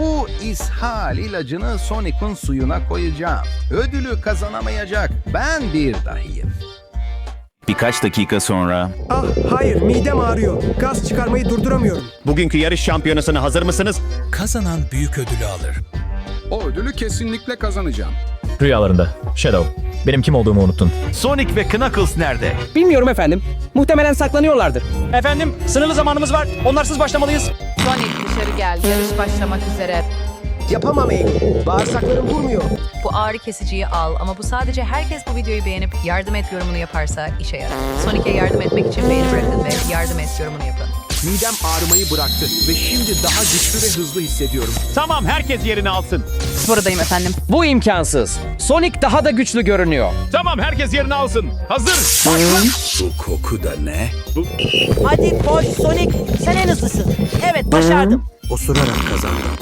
Bu ishal ilacını Sonic'un suyuna koyacağım. Ödülü kazanamayacak. Ben bir dahiyim. Birkaç dakika sonra Ah hayır midem ağrıyor. Gaz çıkarmayı durduramıyorum. Bugünkü yarış şampiyonasına hazır mısınız? Kazanan büyük ödülü alır. O ödülü kesinlikle kazanacağım. Rüyalarında. Shadow. Benim kim olduğumu unuttun. Sonic ve Knuckles nerede? Bilmiyorum efendim. Muhtemelen saklanıyorlardır. Efendim, sınırlı zamanımız var. Onlarsız başlamalıyız. Sonic dışarı gel. Yarış başlamak üzere. Yapamam Amy. Bağırsaklarım durmuyor. Bu ağrı kesiciyi al ama bu sadece herkes bu videoyu beğenip yardım et yorumunu yaparsa işe yarar. Sonic'e yardım etmek için beğeni bırakın ve yardım et yorumunu yapın. Midem ağrımayı bıraktı ve şimdi daha güçlü ve hızlı hissediyorum. Tamam, herkes yerini alsın. Buradayım efendim. Bu imkansız. Sonic daha da güçlü görünüyor. Tamam, herkes yerini alsın. Hazır. Bu koku da ne? Hadi koş Sonic. Sen en hızlısın. Evet başardım. Osurarak kazandım.